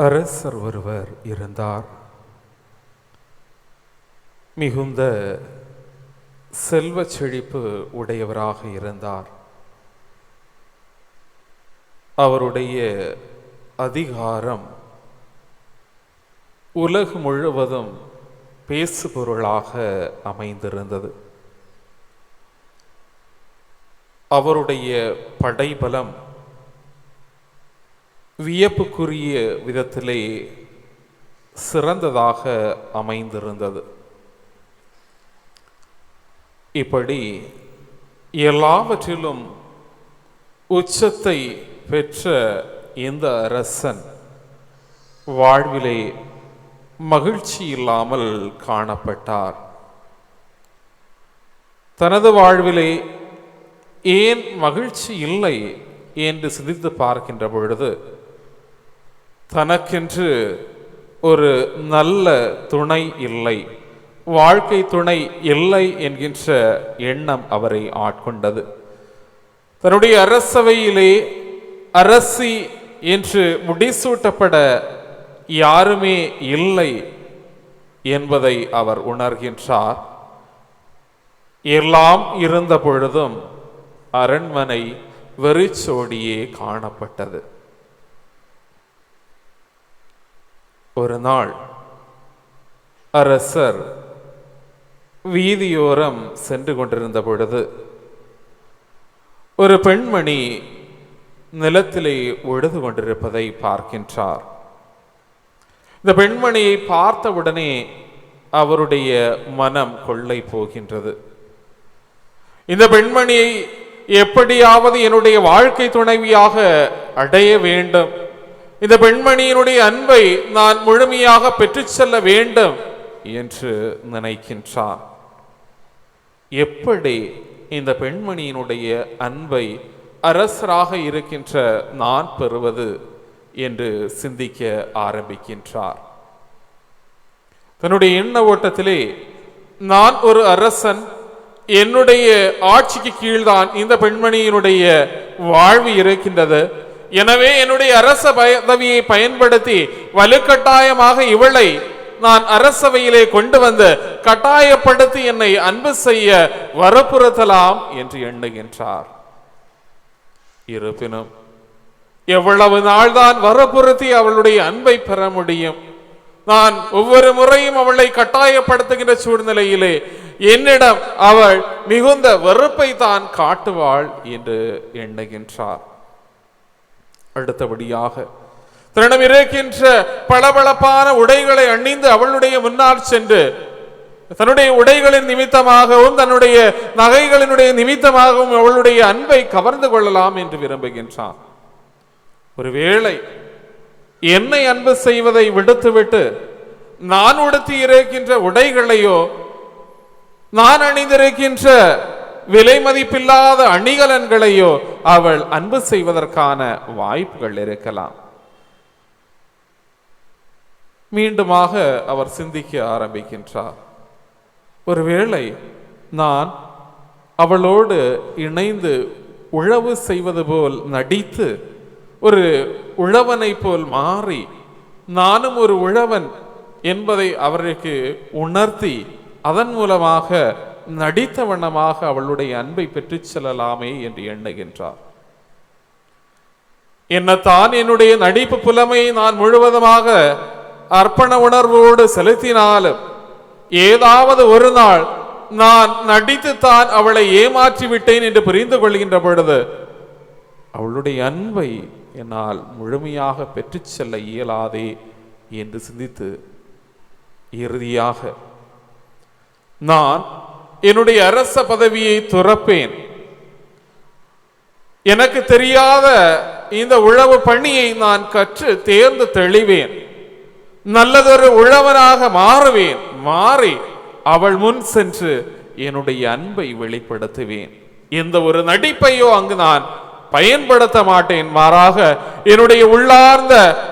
அரசர் ஒருவர் இருந்தார். மிகுந்த செல்வ செழிப்பு உடையவராக இருந்தார். அவருடைய அதிகாரம் உலகு முழுவதும் பேசுபொருளாக அமைந்திருந்தது. அவருடைய படைபலம் வியப்புக்குரிய விதத்திலே சிறந்ததாக அமைந்திருந்தது. இப்படி எல்லாவற்றிலும் உச்சத்தை பெற்ற இந்த அரசன் வாழ்விலே மகிழ்ச்சி இல்லாமல் காணப்பட்டார். தனது வாழ்விலே ஏன் மகிழ்ச்சி இல்லை என்று சிந்தித்து பார்க்கின்ற பொழுது தனக்கென்று ஒரு நல்ல துணை இல்லை வாழ்க்கை துணை இல்லை என்கின்ற எண்ணம் அவரை ஆட்கொண்டது. தன்னுடைய அரசவையிலே அரசி என்று முடிசூட்டப்பட யாருமே இல்லை என்பதை அவர் உணர்கின்றார். எல்லாம் இருந்த பொழுதும் அரண்மனை வெறிச்சோடியே காணப்பட்டது. ஒரு நாள் அரசர் வீதியோரம் சென்று கொண்டிருந்த பொழுது ஒரு பெண்மணி நிலத்திலே உழுது கொண்டிருப்பதை பார்க்கின்றார். இந்த பெண்மணியை பார்த்தவுடனே அவருடைய மனம் கொள்ளை போகின்றது. இந்த பெண்மணியை எப்படியாவது என்னுடைய வாழ்க்கை துணைவியாக அடைய வேண்டும். இந்த பெண்மணியினுடைய அன்பை நான் முழுமையாக பெற்றுச் செல்ல வேண்டும் என்று நினைக்கின்றார் எப்படி இந்த பெண்மணியினுடைய அன்பை அரசராக இருக்கின்ற நான் பெறுவது என்று சிந்திக்க ஆரம்பிக்கின்றார். தன்னுடைய எண்ண ஓட்டத்திலே நான் ஒரு அரசன் என்னுடைய ஆட்சிக்கு கீழ்தான் இந்த பெண்மணியினுடைய வாழ்வு இருக்கின்றது. எனவே என்னுடைய அரச பதவியை பயன்படுத்தி வலுக்கட்டாயமாக இவளை நான் அரசவையிலே கொண்டு வந்து கட்டாயப்படுத்தி என்னை அன்பு செய்ய வரப்புறுத்தலாம் என்று எண்ணுகின்றார். இருப்பினும் எவ்வளவு நாள்தான் வரப்புறுத்தி அவளுடைய அன்பை பெற முடியும்? நான் ஒவ்வொரு முறையும் அவளை கட்டாயப்படுத்துகின்ற சூழ்நிலையிலே என்னிடம் அவள் மிகுந்த வெறுப்பை தான் காட்டுவாள் என்று எண்ணுகின்றார். அடுத்தபடியாக. தன்னிடம் இருக்கின்ற பளபளப்பான உடைகளை அணிந்து அவளுடைய முன்னால் சென்று தன்னுடைய உடைகளின் நிமித்தமாகவும் தன்னுடைய நகைகளினுடைய நிமித்தமாகவும் அவளுடைய அன்பை கவர்ந்து கொள்ளலாம் என்று விரும்புகின்றான். ஒருவேளை என்னை அன்பு செய்வதை விடுத்துவிட்டு நான் உடுத்தி இருக்கின்ற உடைகளையோ நான் அணிந்திருக்கின்ற விலை மதிப்பில்லாத அணிகலன்களையோ அவள் அன்பு செய்வதற்கான வாய்ப்புகள் இருக்கலாம். மீண்டுமாக அவர் சிந்திக்க ஆரம்பிக்கின்றார். ஒருவேளை நான் அவளோடு இணைந்து உழவு செய்வது போல் நடித்து ஒரு உழவனை போல் மாறி நானும் ஒரு உழவன் என்பதை அவருக்கு உணர்த்தி அதன் மூலமாக நடித்த வண்ணமாக அவளுடைய அன்பை பெற்றுச் செல்லலாமே என்று எண்ணுகின்றார். என்னத்தான் என்னுடைய நடிப்பு புலமையை நான் முழுவதுமாக அர்ப்பண உணர்வோடு செலுத்தினாலும் ஏதாவது ஒரு நாள் நான் நடித்துத்தான் அவளை ஏமாற்றி விட்டேன் என்று புரிந்து கொள்கின்ற பொழுது அவளுடைய அன்பை என்னால் முழுமையாக பெற்றுச் செல்ல இயலாதே என்று சிந்தித்து இறுதியாக நான் என்னுடைய அரச பதவியை துறப்பேன். எனக்கு தெரியாத இந்த உழவு பணியை நான் கற்று தேர்ந்து தெளிவேன். நல்லதொரு உழவனாக மாறுவேன். மாறி அவள் முன் சென்று என்னுடைய அன்பை வெளிப்படுத்துவேன். எந்த ஒரு நடிப்பையோ அங்கு நான் பயன்படுத்த மாட்டேன். மாறாக என்னுடைய உள்ளார்ந்த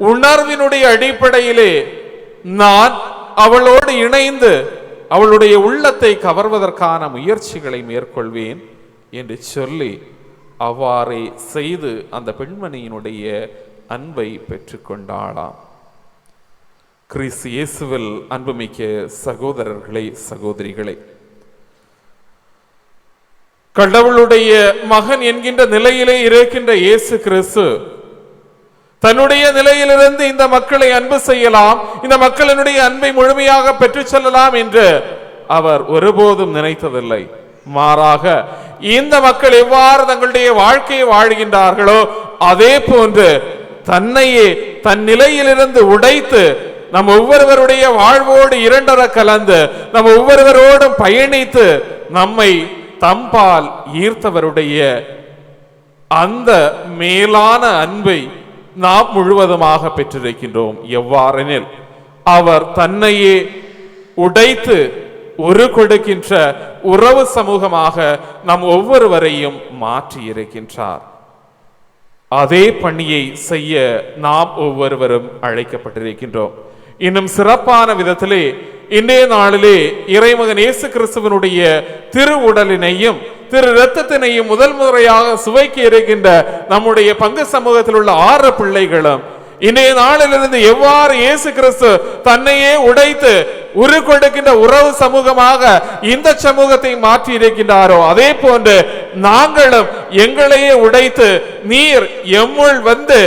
உணர்வினுடைய அடிப்படையிலே நான் அவளோடு இணைந்து அவளுடைய உள்ளத்தை கவர்வதற்கான முயற்சிகளை மேற்கொள்வேன் என்று சொல்லி அவ்வாறே செய்து அந்த பெண்மணியினுடைய அன்பை பெற்றுக்கொண்டாளாம். கிறிஸ்து இயேசுவில் அன்புமிக்க சகோதரர்களே சகோதரிகளே கடவுளுடைய மகன் என்கின்ற நிலையிலே இருக்கின்ற இயேசு கிறிஸ்து தன்னுடைய நிலையிலிருந்து இந்த மக்களை அன்பு செய்யலாம் இந்த மக்களினுடைய அன்பை முழுமையாக பெற்றுச் செல்லலாம் என்று அவர் ஒருபோதும் நினைத்ததில்லை. மாறாக இந்த மக்கள் எவ்வாறு தங்களுடைய வாழ்க்கையை வாழ்கின்றார்களோ அதே போன்று தன்னையே தன் நிலையிலிருந்து உடைத்து நம் ஒவ்வொருவருடைய வாழ்வோடு இரண்டர கலந்து நம் ஒவ்வொருவரோடும் பயணித்து நம்மை தம்பால் ஈர்த்தவருடைய அந்த மேலான அன்பை நாம் முழுவதுமாக பெற்றிருக்கின்றோம் எவ்வாறெனில் அவர் தன்னையே உடைத்து ஒரு கொடுக்கின்ற உறவு சமூகமாக நம் ஒவ்வொருவரையும் மாற்றி இருக்கின்றார் அதே பணியை செய்ய நாம் ஒவ்வொருவரும் அழைக்கப்பட்டிருக்கின்றோம். இன்னும் சிறப்பான விதத்திலே இன்றைய நாளிலே இறைமகன் இயேசு கிறிஸ்துவனுடைய திரு உடலினையும் திரு இரத்தத்தினையும் முதல் முறையாக சுவைக்க இருக்கின்ற நம்முடைய பங்கு சமூகத்தில் உள்ள ஆறு பிள்ளைகளும் இன்றைய நாளிலிருந்து எவ்வாறு இயேசு கிறிஸ்து தன்னையே உடைத்து உரு கொடுக்கின்ற உறவு சமூகமாக இந்த சமூகத்தை மாற்றி இருக்கின்றாரோ அதே போன்று நாங்களும் எங்களையே உடைத்து நீர் எம்முள் வந்து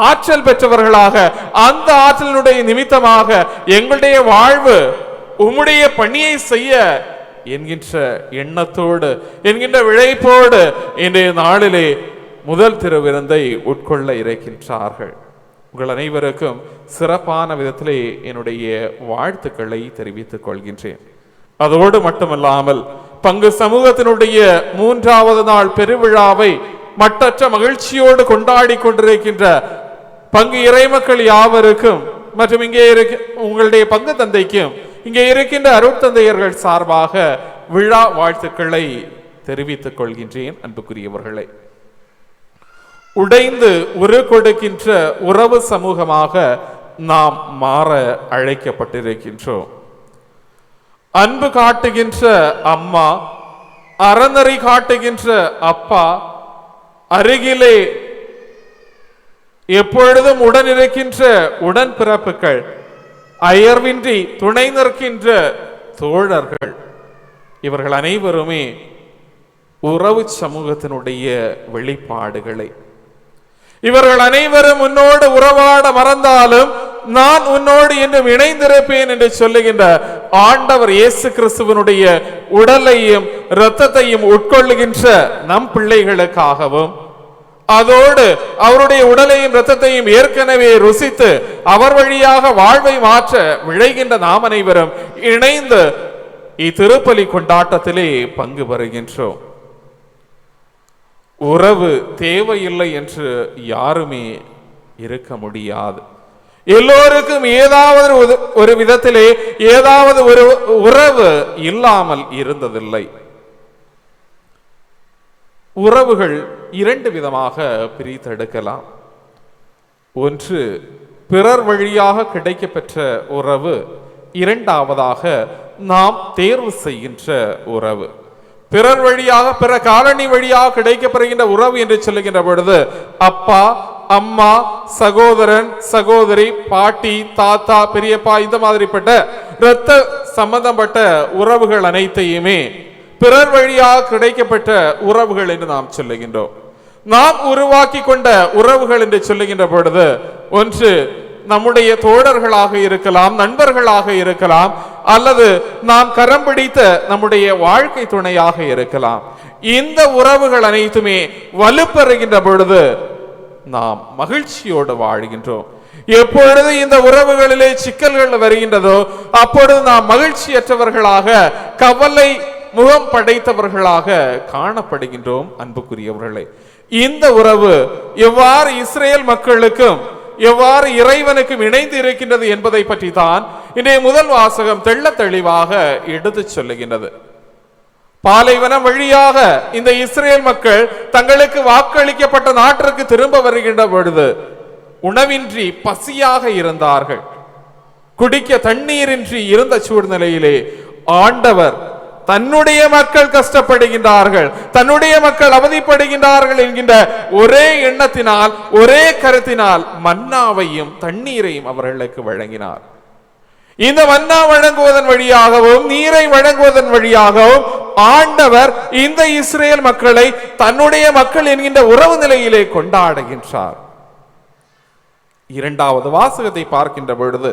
ஆற்றல் பெற்றவர்களாக அந்த ஆற்றலினுடைய நிமித்தமாக எங்களுடைய வாழ்வு உம்முடைய பணியை செய்ய என்கின்ற எண்ணத்தோடு என்கின்ற விழைப்போடு இன்றைய நாளிலே முதல் திருவிருந்தை உட்கொள்ள இருக்கின்றார்கள் உங்கள் அனைவருக்கும் சிறப்பான விதத்திலே என்னுடைய வாழ்த்துக்களை தெரிவித்துக் கொள்கின்றேன். அதோடு மட்டுமல்லாமல் பங்கு சமூகத்தினுடைய மூன்றாவது நாள் பெருவிழாவை மட்டற்ற மகிழ்ச்சியோடு கொண்டாடி கொண்டிருக்கின்ற பங்கு இறைமக்கள் யாவருக்கும் மற்றும் இங்கே இருக்க உங்களுடைய பங்கு தந்தைக்கும் இங்கே இருக்கின்ற அருட்தந்தையர்கள் சார்பாக விழா வாழ்த்துக்களை தெரிவித்துக் கொள்கின்றேன் அன்புக்குரியவர்களே. உடைந்து உரு கொடுக்கின்ற உறவு சமூகமாக நாம் மாற அழைக்கப்பட்டிருக்கின்றோம். அன்பு காட்டுகின்ற அம்மா அறநெறி காட்டுகின்ற அப்பா அருகிலே எப்பொழுதும் உடன் இருக்கின்ற உடன் பிறப்புகள் அயர்வின்றி துணை நிற்கின்ற தோழர்கள் இவர்கள் அனைவருமே உறவு சமூகத்தினுடைய வெளிப்பாடுகளை. இவர்கள் அனைவரும் உன்னோடு உறவாட மறந்தாலும் நான் உன்னோடு என்றும் இணைந்திருப்பேன் என்று சொல்லுகின்ற ஆண்டவர் இயேசு கிறிஸ்துவனுடைய உடலையும் இரத்தத்தையும் உட்கொள்ளுகின்ற நம் பிள்ளைகளுக்காகவும் அதோடு அவருடைய உடலையும் இரத்தத்தையும் ஏற்கனவே ருசித்து அவர் வழியாக வாழ்வை மாற்ற விழைகின்ற நாம் அனைவரும் இணைந்து இத்திருப்பலி கொண்டாட்டத்திலே பங்கு பெறுகின்றோம். உறவு தேவையில்லை என்று யாருமே இருக்க முடியாது. எல்லோருக்கும் ஏதாவது ஒரு- ஒரு விதத்திலே ஏதாவது ஒரு உறவு இல்லாமல் இருந்ததில்லை. உறவுகள் இரண்டு விதமாக பிரித்தெடுக்கலாம். ஒன்று பிறர் வழியாக கிடைக்கப்பெற்ற உறவு. இரண்டாவதாக நாம் தேர்வு செய்கின்ற உறவு. பிறர் வழியாக பிற காலனி வழியாக கிடைக்கப்படுகின்ற உறவு என்று சொல்லுகின்ற பொழுது அப்பா அம்மா சகோதரன் சகோதரி பாட்டி தாத்தா பெரியப்பா இந்த மாதிரிப்பட்ட இரத்த சம்பந்தப்பட்ட உறவுகள் அனைத்தையுமே பிறர் வழியாக கிடைக்கப்பட்ட உறவுகள் என்று நாம் சொல்லுகின்றோம். நாம் உருவாக்கி கொண்ட உறவுகள் என்று சொல்லுகின்ற பொழுது ஒன்று நம்முடைய தோழர்களாக இருக்கலாம் நண்பர்களாக இருக்கலாம் அல்லது நாம் கரம் பிடித்த நம்முடைய வாழ்க்கை துணையாக இருக்கலாம். இந்த உறவுகள் அனைத்துமே வலுப்பெறுகின்ற பொழுது நாம் மகிழ்ச்சியோடு வாழ்கின்றோம். எப்பொழுது இந்த உறவுகளிலே சிக்கல்கள் வருகின்றதோ அப்பொழுது நாம் மகிழ்ச்சியற்றவர்களாக கவலை முகம் படைத்தவர்களாக காணப்படுகின்றோம் அன்புக்குரியவர்களே. இந்த உறவு எவ்வாறு இஸ்ரேல் மக்களுக்கும் எவ்வாறு இறைவனுக்கும் இணைந்து இருக்கின்றது என்பதை பற்றி தான் இன்றைய முதல் வாசகம் தெள்ள தெளிவாக எடுத்துச் சொல்லுகின்றது. பாலைவனம் வழியாக இந்த இஸ்ரேல் மக்கள் தங்களுக்கு வாக்களிக்கப்பட்ட நாட்டிற்கு திரும்ப வருகின்ற பொழுது உணவின்றி பசியாக இருந்தார்கள். குடிக்க தண்ணீரின்றி இருந்த சூழ்நிலையிலே ஆண்டவர் தன்னுடைய மக்கள் கஷ்டப்படுகின்றார்கள் தன்னுடைய மக்கள் அவதிப்படுகின்றார்கள் என்கின்ற ஒரே எண்ணத்தினால் ஒரே கருத்தினால் மன்னாவையும் தண்ணீரையும் அவர்களுக்கு வழங்கினார். இந்த மன்னா வழங்குவதன் வழியாகவும் நீரை வழங்குவதன் வழியாகவும் ஆண்டவர் இந்த இஸ்ரேல் மக்களை தன்னுடைய மக்கள் என்கின்ற உறவு நிலையிலே கொண்டாடுகின்றார். இரண்டாவது வாசகத்தை பார்க்கின்ற பொழுது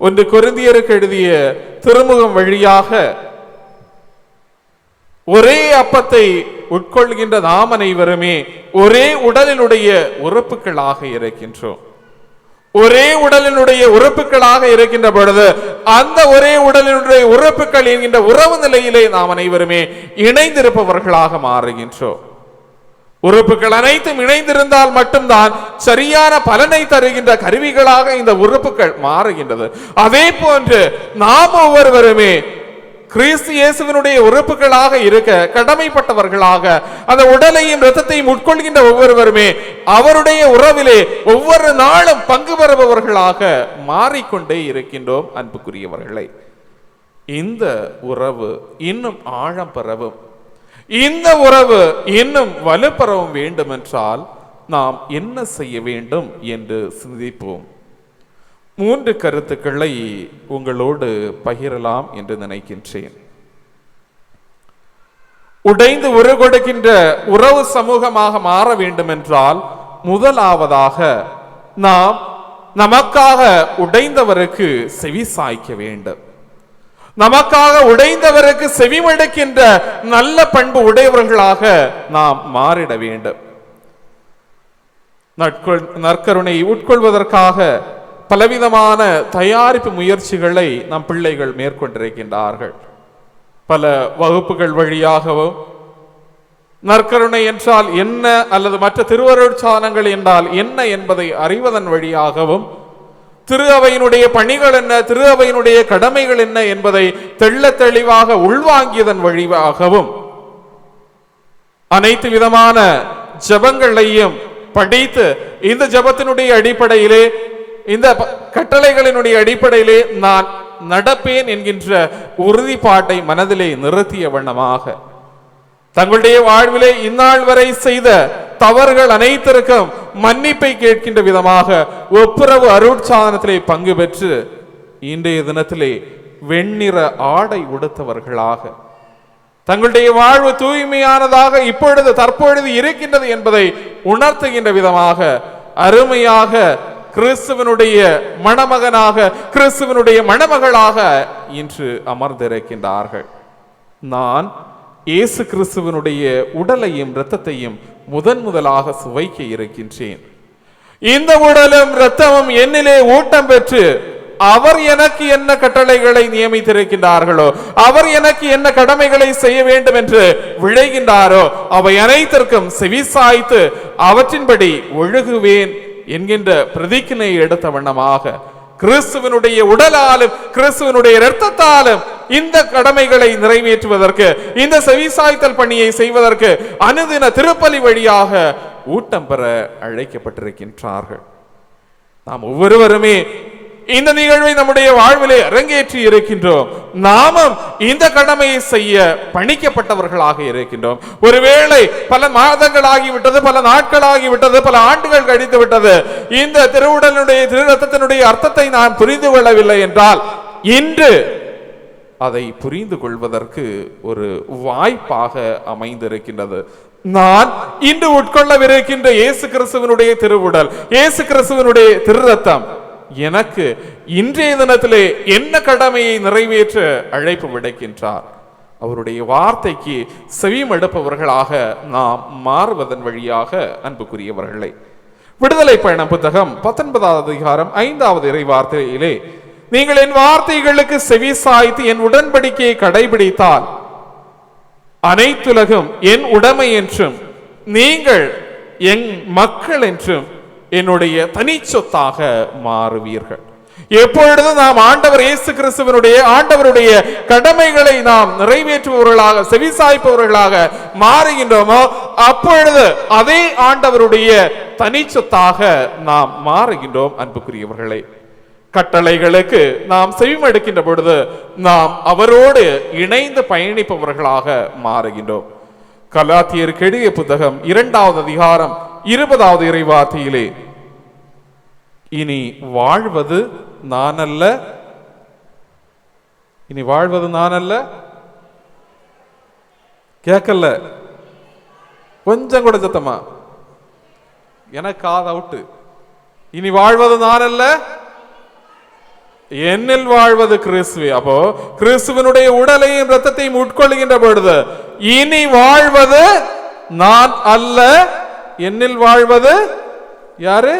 ஒன்று கொரிந்தியருக்கு எழுதிய திருமுகம் வழியாக ஒரே அப்பத்தை உட்கொள்கின்ற நாம் அனைவருமே ஒரே உடலினுடைய உறுப்புகளாக இருக்கின்றோம். ஒரே உடலினுடைய உறுப்புகளாக இருக்கின்ற பொழுது அந்த ஒரே உடலினுடைய உறுப்புகள் என்கின்ற உறவு நிலையிலே நாம் அனைவருமே இணைந்திருப்பவர்களாக மாறுகின்றோம். உறுப்புகள் அனைத்தும் இணைந்திருந்தால் மட்டும்தான் சரியான பலனை தருகின்ற கருவிகளாக இந்த உறுப்புகள் மாறுகின்றது. அதே போன்று நாம் ஒவ்வொருவருமே கிறிஸ்து இயேசுவினுடைய உறுப்புகளாக இருக்க கடமைப்பட்டவர்களாக அந்த உடலையும் ரத்தத்தையும் உட்கொள்கின்ற ஒவ்வொருவருமே அவருடைய உறவிலே ஒவ்வொரு நாளும் பங்கு பெறுபவர்களாக மாறிக்கொண்டே இருக்கின்றோம் அன்புக்குரியவர்களை. இந்த உறவு இன்னும் ஆழம் பெறவும் இந்த உறவு இன்னும் வலுப்பெறவும் வேண்டுமென்றால் நாம் என்ன செய்ய வேண்டும் என்று சிந்திப்போம். மூன்று கருத்துக்களை உங்களோடு பகிரலாம் என்று நினைக்கின்றேன். உடைந்து உரு கொடுக்கின்ற உறவு சமூகமாக மாற வேண்டும் என்றால் முதலாவதாக நாம் நமக்காக உடைந்தவருக்கு செவி சாய்க்க வேண்டும். நமக்காக உடைந்தவருக்கு செவிமடுக்கின்ற நல்ல பண்பு உடையவர்களாக நாம் மாறிட வேண்டும். நற்கொள் நற்கருணை உட்கொள்வதற்காக பலவிதமான தயாரிப்பு முயற்சிகளை நம் பிள்ளைகள் மேற்கொண்டிருக்கின்றார்கள். பல வகுப்புகள் வழியாகவும் நற்கருணை என்றால் என்ன அல்லது மற்ற திருவருட்சாதனங்கள் என்றால் என்ன என்பதை அறிவதன் வழியாகவும் திரு அவையினுடைய பணிகள் என்ன திரு அவையினுடைய கடமைகள் என்ன என்பதை தெள்ள தெளிவாக உள்வாங்கியதன் வழியாகவும் அனைத்து விதமான ஜபங்களையும் படித்து இந்த ஜபத்தினுடைய அடிப்படையிலே இந்த கட்டளைகளினுடைய அடிப்படையிலே நான் நடப்பேன் என்கின்ற உறுதிப்பாட்டை மனதிலே நிறுத்திய வண்ணமாக. தங்களுடைய வாழ்விலே இந்நாள் வரை செய்த தவறுகள் அனைத்திற்கும் மன்னிப்பை கேட்கின்ற விதமாக ஒப்புரவு அருட்சாதனத்திலே பங்கு பெற்று இன்றைய தினத்திலே வெண்ணிற ஆடை உடுத்தவர்களாக. தங்களுடைய வாழ்வு தூய்மையானதாக இப்பொழுது தற்பொழுது இருக்கின்றது என்பதை உணர்த்துகின்ற விதமாக அருமையாக கிறிஸ்துவனுடைய மணமகனாக கிறிஸ்துவனுடைய மணமகளாக இன்று அமர்ந்திருக்கின்றார்கள். நான் இயேசு கிறிஸ்துவனுடைய உடலையும் இரத்தத்தையும் முதன் முதலாக சுவைக்க இருக்கின்றேன். இந்த உடலும் இரத்தமும் என்னிலே ஊட்டம் பெற்று அவர் எனக்கு என்ன கட்டளைகளை நியமித்திருக்கின்றார்களோ அவர் எனக்கு என்ன கடமைகளை செய்ய வேண்டும் என்று விழைகின்றாரோ அவை அனைத்திற்கும் செவிசாய்த்து அவற்றின்படி ஒழுகுவேன் என்கின்ற பிரதிக்கினை எடுத்த வண்ணமாக கிறிஸ்துவனுடைய உடலாலும் கிறிஸ்துவனுடைய இரத்தத்தாலும் இந்த கடமைகளை நிறைவேற்றுவதற்கு இந்த செவிசாய்த்தல் பணியை செய்வதற்கு அனுதின திருப்பலி வழியாக ஊட்டம் பெற அழைக்கப்பட்டிருக்கின்றார்கள். நாம் ஒவ்வொருவருமே இந்த நிகழ்வை நம்முடைய வாழ்விலே அரங்கேற்றி இருக்கின்றோம். நாமும் இந்த கடமையை செய்ய பணிக்கப்பட்டவர்களாக இருக்கின்றோம். ஒருவேளை பல மாதங்கள் ஆகிவிட்டது பல நாட்கள் ஆகிவிட்டது பல ஆண்டுகள் கழித்து விட்டது இந்த திருவுடலுடைய திருரத்தத்தினுடைய அர்த்தத்தை நான் புரிந்து கொள்ளவில்லை என்றால் இன்று அதை புரிந்து கொள்வதற்கு ஒரு வாய்ப்பாக அமைந்திருக்கின்றது. நான் இன்று உட்கொள்ளவிருக்கின்ற இயேசு கிறிஸ்துவனுடைய திருவுடல் இயேசு கிறிஸ்துவனுடைய திருரத்தம். எனக்கு இன்றைய தினத்திலே என்ன கடமையை நிறைவேற்ற அழைப்பு விடுக்கின்றார்? அவருடைய வார்த்தைக்கு செவிமடுப்பவர்களாக நாம் மாறுவதன் வழியாக அன்புக்குரியவர்களை. விடுதலை பயணம் புத்தகம் பத்தொன்பதாவது அதிகாரம் ஐந்தாவது இறை வார்த்தையிலே நீங்கள் என் வார்த்தைகளுக்கு செவி சாய்த்து என் உடன்படிக்கையை கடைபிடித்தால் அனைத்துலகும் என் உடைமை என்றும் நீங்கள் என் மக்கள் என்றும் என்னுடைய தனிச்சொத்தாக மாறுவீர்கள். எப்பொழுது நாம் ஆண்டவர் இயேசு கிறிஸ்துவனுடைய ஆண்டவருடைய கடமைகளை நாம் நிறைவேற்றுபவர்களாக செவிசாய்ப்பவர்களாக மாறுகின்றோமோ அப்பொழுது அதே ஆண்டவருடைய தனி சொத்தாக நாம் மாறுகின்றோம் அன்புக்குரியவர்களே. கட்டளைகளுக்கு நாம் செவிமடுக்கின்ற பொழுது நாம் அவரோடு இணைந்து பயணிப்பவர்களாக மாறுகின்றோம். கலாத்தியர் கெடிய புத்தகம் இரண்டாவது அதிகாரம் இருபதாவது இறைவார்த்தையிலே. இனி வாழ்வது நான் அல்ல இனி வாழ்வது நான் அல்ல கேட்கல கொஞ்சம் கூட சத்தமா. எனக்கு காது அவுட்டு இனி வாழ்வது நான் அல்ல என்னில் வாழ்வது கிறிஸ்துவே. அப்போ கிறிஸ்துவனுடைய உடலையும் ரத்தத்தையும் உட்கொள்கின்ற பொழுது இனி வாழ்வது நான் அல்ல என்னில் வாழ்வது யாரு?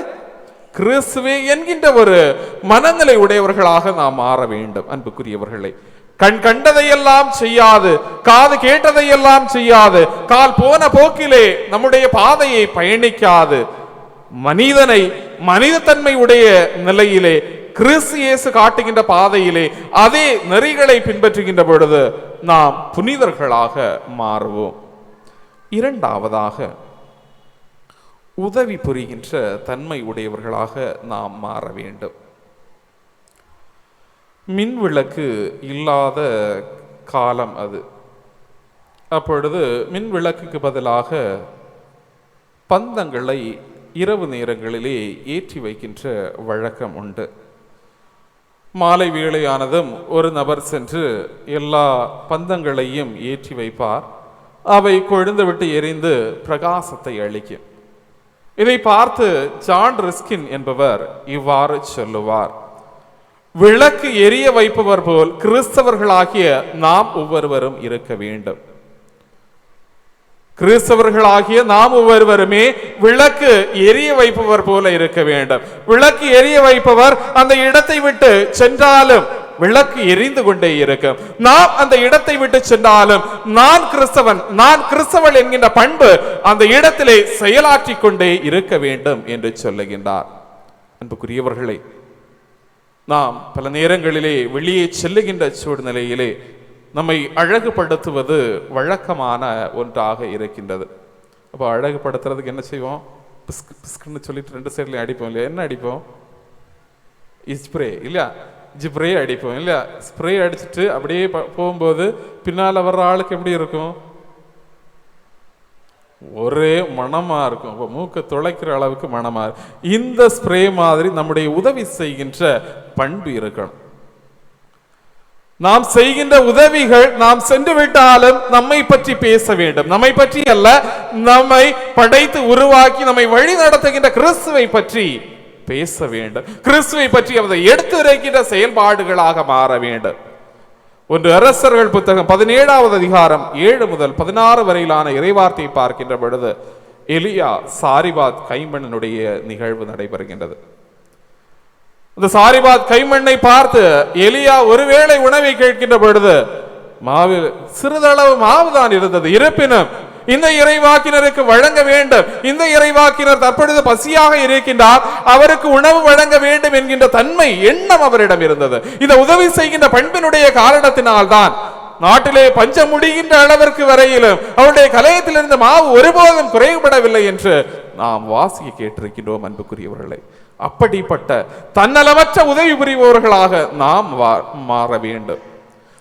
கிறிஸ்துவே என்கின்ற ஒரு மனநிலை உடையவர்களாக நாம் மாற வேண்டும் அன்புக்குரியவர்களே. கண் கண்டதையெல்லாம் செய்யாது காது கேட்டதையெல்லாம் செய்யாது கால் போன போக்கிலே நம்முடைய பாதையை பயணிக்காது. மனிதனை மனிதத்தன்மை உடைய நிலையிலே கிறிஸ்து இயேசு காட்டுகின்ற பாதையிலே அதே நெறிகளை பின்பற்றுகின்ற பொழுது நாம் புனிதர்களாக மாறுவோம். இரண்டாவதாக உதவி புரிகின்ற தன்மை உடையவர்களாக நாம் மாற வேண்டும். மின் விளக்கு இல்லாத காலம் அது. அப்பொழுது மின் விளக்குக்கு பதிலாக பந்தங்களை இரவு நேரங்களிலே ஏற்றி வைக்கின்ற வழக்கம் உண்டு. மாலை வேளையானதும் ஒரு நபர் சென்று எல்லா பந்தங்களையும் ஏற்றி வைப்பார். அவை கொழுந்து விட்டு எரிந்து பிரகாசத்தை அளிக்கும். இதை பார்த்து ஜான் ரிஸ்கின் என்பவர் இவ்வாறு சொல்லுவார். விளக்கு எரிய வைப்பவர் போல் கிறிஸ்தவர்களாகிய நாம் ஒவ்வொருவரும் இருக்க வேண்டும். கிறிஸ்தவர்களாகிய நாம் ஒவ்வொருவருமே விளக்கு எரிய வைப்பவர் போல இருக்க வேண்டும். விளக்கு எரிய வைப்பவர் அந்த இடத்தை விட்டு சென்றாலும் விளக்கு எரிந்து கொண்டே இருக்கும். நாம் அந்த இடத்தை விட்டு சென்றாலும் நான் கிறிஸ்தவன் நான் கிறிஸ்தவள் என்கின்ற பண்பு அந்த இடத்திலே செயலாற்றி கொண்டே இருக்க வேண்டும் என்று சொல்லுகின்றார். அன்புக்குரியவர்களை நாம் பல நேரங்களிலே வெளியே செல்லுகின்ற சூழ்நிலையிலே நம்மை அழகுபடுத்துவது வழக்கமான ஒன்றாக இருக்கின்றது. அப்போ அழகுபடுத்துறதுக்கு என்ன செய்வோம்? பிஸ்க் பிஸ்குன்னு சொல்லிட்டு ரெண்டு சைட்லையும் அடிப்போம் இல்லையா? என்ன அடிப்போம்? ஸ்ப்ரே இல்லையா? ஜிப்ரே அடிப்போம் இல்லையா? ஸ்ப்ரே அடிச்சுட்டு அப்படியே போகும்போது பின்னால் வர்ற ஆளுக்கு எப்படி இருக்கும்? ஒரே மனமாக இருக்கும். இப்போ மூக்கை துளைக்கிற அளவுக்கு மனமாக இருக்கும். இந்த ஸ்ப்ரே மாதிரி நம்முடைய உதவி செய்கின்ற பண்பு இருக்கணும். நாம் செய்கின்ற உதவிகள் நாம் சென்று விட்டாலும் நம்மை பற்றி பேச வேண்டும். நம்மை பற்றி அல்ல நம்மை படைத்து உருவாக்கி நம்மை வழி நடத்துகின்ற கிறிஸ்துவை பற்றி பேச வேண்டும். கிறிஸ்துவை பற்றி அதை எடுத்துரைக்கின்ற செயல்பாடுகளாக மாற வேண்டும். ஒன்று அரசர்கள் புத்தகம் பதினேழாவது அதிகாரம் ஏழு முதல் பதினாறு வரையிலான இறைவார்த்தையை பார்க்கின்ற பொழுது எலியா சாரிபாத் கைமண்ணனுடைய நிகழ்வு நடைபெறுகின்றது. இந்த சாரிபாத் கைமண்ணை பார்த்து எலியா ஒருவேளை உணவை கேட்கின்ற பொழுது மாவில் சிறிதளவு மாவுதான் இருந்தது. இருப்பினும் இந்த இறைவாக்கினருக்கு வழங்க வேண்டும். இந்த இறைவாக்கினர் தற்பொழுது பசியாக இருக்கின்றார். அவருக்கு உணவு வழங்க வேண்டும் என்கின்ற தன்மை எண்ணம் அவரிடம் இருந்தது. இந்த உதவி செய்கின்ற பண்பினுடைய காரணத்தினால்தான் நாட்டிலே பஞ்சம் முடிகின்ற அளவிற்கு வரையிலும் அவருடைய கலையத்திலிருந்து மாவு ஒருபோதும் குறைவுபடவில்லை என்று நாம் வாசிக்க கேட்டிருக்கின்றோம் அன்புக்குரியவர்களை. அப்படிப்பட்ட தன்னலமற்ற உதவி புரிபவர்களாக நாம் வா- மாற வேண்டும்.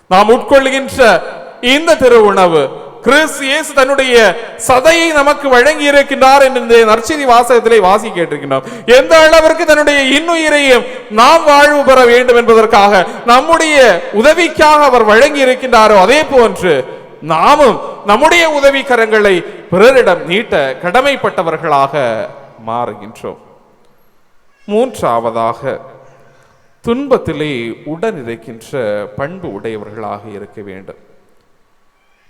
நாம் உட்கொள்கின்ற இந்த திரு உணவு கிறிஸ்து இயேசு தன்னுடைய சதையை நமக்கு வழங்கி இருக்கின்றார் என்று நற்செய்தி வாசகத்திலே வாசி கேட்டிருக்கின்றோம். எந்த அளவிற்கு தன்னுடைய இன்னுயிரையும் நாம் வாழ்வு பெற வேண்டும் என்பதற்காக நம்முடைய உதவிக்காக அவர் வழங்கி இருக்கின்றாரோ அதே போன்று நாமும் நம்முடைய உதவி கரங்களை பிறரிடம் நீட்ட கடமைப்பட்டவர்களாக மாறுகின்றோம். மூன்றாவதாக துன்பத்திலே உடனிருக்கின்ற பண்பு உடையவர்களாக இருக்க வேண்டும்.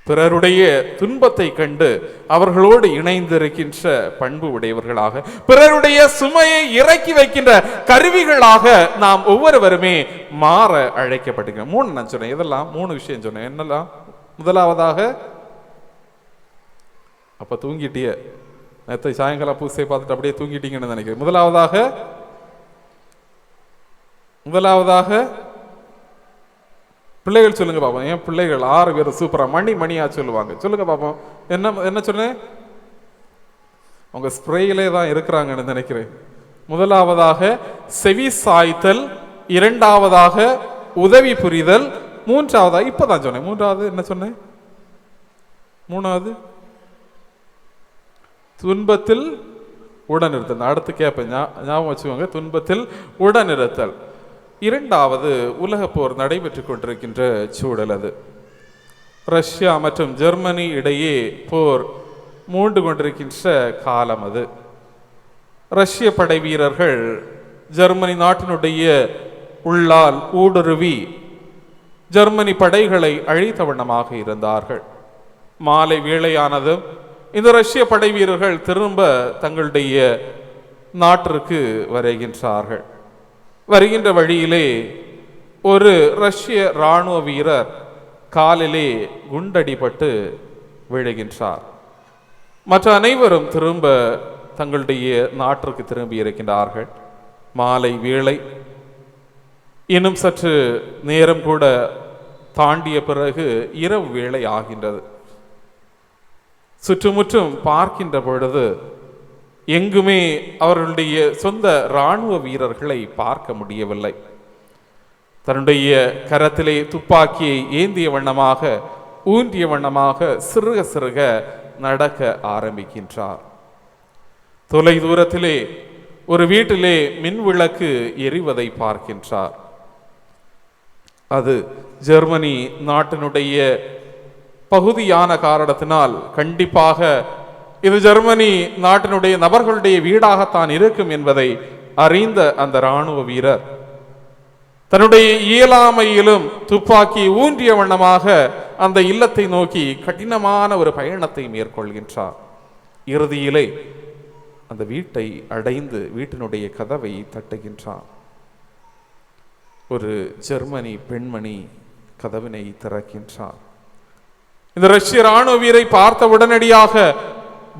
பிறருடைய துன்பத்தை கண்டு அவர்களோடு இணைந்திருக்கின்ற பண்பு உடையவர்களாக பிறருடைய சுமையை இறக்கி வைக்கின்ற கருவிகளாக நாம் ஒவ்வொருவருமே மாற அழைக்கப்படுகிறோம். மூணு நான் சொன்னேன். இதெல்லாம் மூணு விஷயம் சொன்னேன். என்னெல்லாம்? முதலாவதாக அப்ப தூங்கிட்டிய. நேற்று சாயங்காலம் பூசை பார்த்துட்டு அப்படியே தூங்கிட்டீங்கன்னு நினைக்கிறேன். முதலாவதாக முதலாவதாக பிள்ளைகள் சொல்லுங்க பாப்போம். ஏன் பிள்ளைகள்? ஆறு பேர் சூப்பரா மணி மணியா சொல்லுவாங்க. சொல்லுங்க பாப்போம். என்ன என்ன சொன்னேன்? அவங்க ஸ்ப்ரேயிலே தான் இருக்கிறாங்கன்னு நினைக்கிறேன். முதலாவதாக செவி சாய்த்தல் இரண்டாவதாக உதவி புரிதல் மூன்றாவதாக இப்பதான் சொன்னேன். மூன்றாவது என்ன சொன்னேன்? மூணாவது? துன்பத்தில் உடனிருத்தல். அடுத்து கேட்பேன் ஞா- ஞாபகம் வச்சுக்கோங்க. துன்பத்தில் உடனிருத்தல். இரண்டாவது உலகப் போர் நடைபெற்றுக் கொண்டிருக்கின்ற சூழல் அது. ரஷ்யா மற்றும் ஜெர்மனி இடையே போர் மூண்டு கொண்டிருக்கின்ற காலம் அது. ரஷ்ய படை வீரர்கள் ஜெர்மனி நாட்டினுடைய உள்ளால் ஊடுருவி ஜெர்மனி படைகளை அழித்த வண்ணமாக இருந்தார்கள். மாலை வேளையானதும் இந்த ரஷ்ய படை வீரர்கள் திரும்ப தங்களுடைய நாட்டிற்கு வருகின்றார்கள். வருகின்ற வழியிலே ஒரு ரஷ்ய இராணுவ வீரர் காலிலே குண்டடிபட்டு விழுகின்றார். மற்ற அனைவரும் திரும்ப தங்களுடைய நாட்டிற்கு திரும்பி இருக்கின்றார்கள். மாலை வேளை. இன்னும் சற்று நேரம் கூட தாண்டிய பிறகு இரவு வேளை ஆகின்றது. சுற்றுமுற்றும் பார்க்கின்ற பொழுது எங்குமே அவர்களுடைய சொந்த இராணுவ வீரர்களை பார்க்க முடியவில்லை. தன்னுடைய கரத்திலே துப்பாக்கியை ஏந்திய வண்ணமாக ஊன்றிய வண்ணமாக சிறுக சிறுக நடக்க ஆரம்பிக்கின்றார். தொலை தூரத்திலே ஒரு வீட்டிலே மின் விளக்கு எரிவதை பார்க்கின்றார். அது ஜெர்மனி நாட்டினுடைய பகுதியான காரணத்தினால் கண்டிப்பாக இது ஜெர்மனி நாட்டினுடைய நபர்களுடைய வீடாகத்தான் இருக்கும் என்பதை அறிந்த அந்த இராணுவ வீரர். தன்னுடைய இயலாமையிலும் துப்பாக்கி ஊன்றிய வண்ணமாக அந்த இல்லத்தை நோக்கி கடினமான ஒரு பயணத்தை மேற்கொள்கின்றார். இறுதியிலே அந்த வீட்டை அடைந்து வீட்டினுடைய கதவை தட்டுகின்றார். ஒரு ஜெர்மனி பெண்மணி கதவினை திறக்கின்றார். இந்த ரஷ்ய ராணுவ வீரை பார்த்த உடனடியாக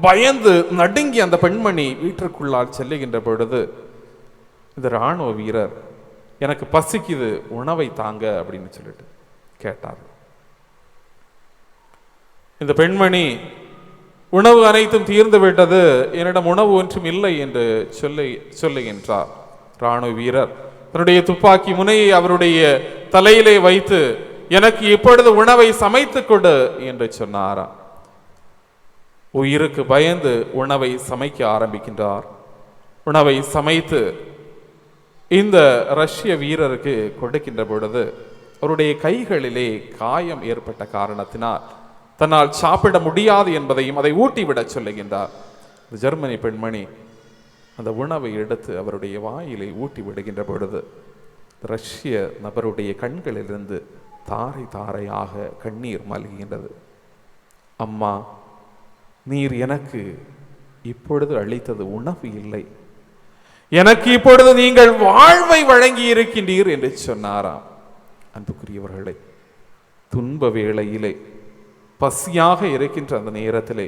பயந்து நடுங்கி அந்த பெண்மணி வீட்டிற்குள்ளால் செல்லுகின்ற பொழுது இந்த ராணுவ வீரர். எனக்கு பசிக்குது. உணவை தாங்க அப்படின்னு சொல்லிட்டு கேட்டார். இந்த பெண்மணி உணவு அனைத்தும் தீர்ந்து விட்டது. என்னிடம் உணவு ஒன்றும் இல்லை என்று சொல்லி சொல்லுகின்றார் ராணுவ வீரர். தன்னுடைய துப்பாக்கி முனையை அவருடைய தலையிலே வைத்து எனக்கு இப்பொழுது உணவை சமைத்துக் கொடு என்று சொன்னாராம். உயிருக்கு பயந்து உணவை சமைக்க ஆரம்பிக்கின்றார். உணவை சமைத்து இந்த ரஷ்ய வீரருக்கு கொடுக்கின்ற பொழுது அவருடைய கைகளிலே காயம் ஏற்பட்ட காரணத்தினால் தன்னால் சாப்பிட முடியாது என்பதையும் அதை ஊட்டிவிடச் சொல்லுகின்றார். ஜெர்மனி பெண்மணி அந்த உணவை எடுத்து அவருடைய வாயிலை ஊட்டி விடுகின்ற பொழுது ரஷ்ய நபருடைய கண்களிலிருந்து தாரை தாரையாக கண்ணீர் மல்கின்றது அம்மா நீர் எனக்கு இப்பொழுது அளித்தது உணவு இல்லை. எனக்கு இப்பொழுது நீங்கள் வாழ்வை வழங்கி இருக்கின்றீர் என்று சொன்னாராம். அன்புக்குரியவர்களை துன்ப வேளையிலே பசியாக இருக்கின்ற அந்த நேரத்திலே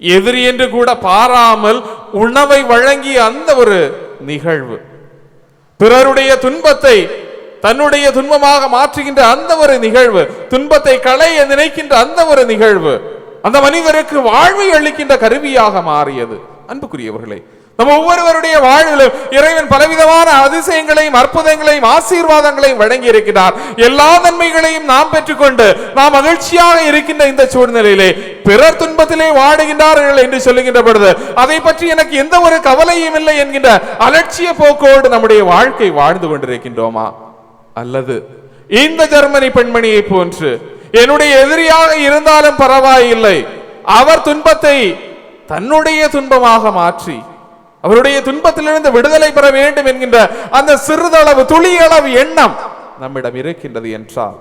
எதிரி என்று கூட பாராமல் உணவை வழங்கிய அந்த ஒரு நிகழ்வு பிறருடைய துன்பத்தை தன்னுடைய துன்பமாக மாற்றுகின்ற அந்த ஒரு நிகழ்வு துன்பத்தை களைய நினைக்கின்ற அந்த ஒரு நிகழ்வு அந்த மனிதருக்கு வாழ்வை அளிக்கின்ற கருவியாக மாறியது. அன்புக்குரியவர்களே நம்ம ஒவ்வொருவருடைய வாழ்விலும் இறைவன் பலவிதமான அதிசயங்களையும் அற்புதங்களையும் ஆசீர்வாதங்களையும் வழங்கி இருக்கிறார் எல்லா நன்மைகளையும் நாம் பெற்றுக்கொண்டு நாம் மகிழ்ச்சியாக இருக்கின்ற இந்த சூழ்நிலையிலே பிறர் துன்பத்திலே வாடுகின்றார்கள் என்று சொல்லுகின்ற பொழுது அதை பற்றி எனக்கு எந்த ஒரு கவலையும் இல்லை என்கின்ற அலட்சிய போக்கோடு நம்முடைய வாழ்க்கை வாழ்ந்து கொண்டிருக்கின்றோமா? அல்லது இந்த ஜெர்மனி பெண்மணியை போன்று என்னுடைய எதிரியாக இருந்தாலும் பரவாயில்லை. அவர் துன்பத்தை தன்னுடைய துன்பமாக மாற்றி அவருடைய துன்பத்திலிருந்து விடுதலை பெற வேண்டும் என்கின்ற அந்த சிறிதளவு துளியளவு எண்ணம் நம்மிடம் இருக்கின்றது என்றால்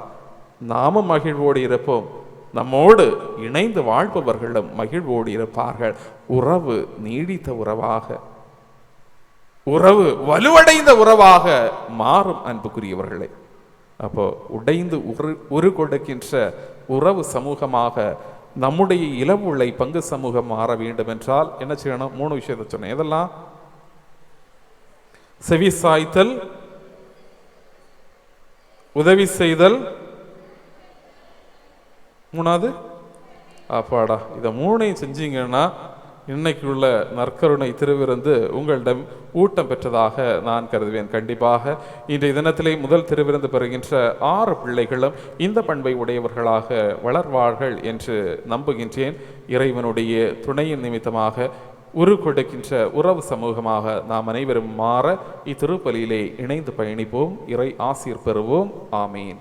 நாமும் மகிழ்வோடு இருப்போம். நம்மோடு இணைந்து வாழ்பவர்களும் மகிழ்வோடு இருப்பார்கள். உறவு நீடித்த உறவாக உறவு வலுவடைந்த உறவாக மாறும் அன்புக்குரியவர்களே. அப்போ உடைந்து உரு உரு கொடுக்கின்ற உறவு சமூகமாக நம்முடைய இளவுளை பங்கு சமூகம் மாற வேண்டும் என்றால் என்ன செய்யணும்? மூணு விஷயத்தை சொன்னேன். இதெல்லாம் செவி சாய்த்தல் உதவி செய்தல். மூணாவது? அப்பாடா இதை மூணையும் செஞ்சீங்கன்னா இன்னைக்கு உள்ள நற்கருணை திருவிருந்து உங்களிடம் ஊட்டம் பெற்றதாக நான் கருதுவேன். கண்டிப்பாக இன்றைய தினத்திலே முதல் திருவிருந்து பெறுகின்ற ஆறு பிள்ளைகளும் இந்த பண்பை உடையவர்களாக வளர்வார்கள் என்று நம்புகின்றேன். இறைவனுடைய துணையின் நிமித்தமாக உரு கொடுக்கின்ற உறவு சமூகமாக நாம் அனைவரும் மாற இத்திருப்பலியிலே இணைந்து பயணிப்போம். இறை ஆசீர் பெறுவோம். ஆமீன்.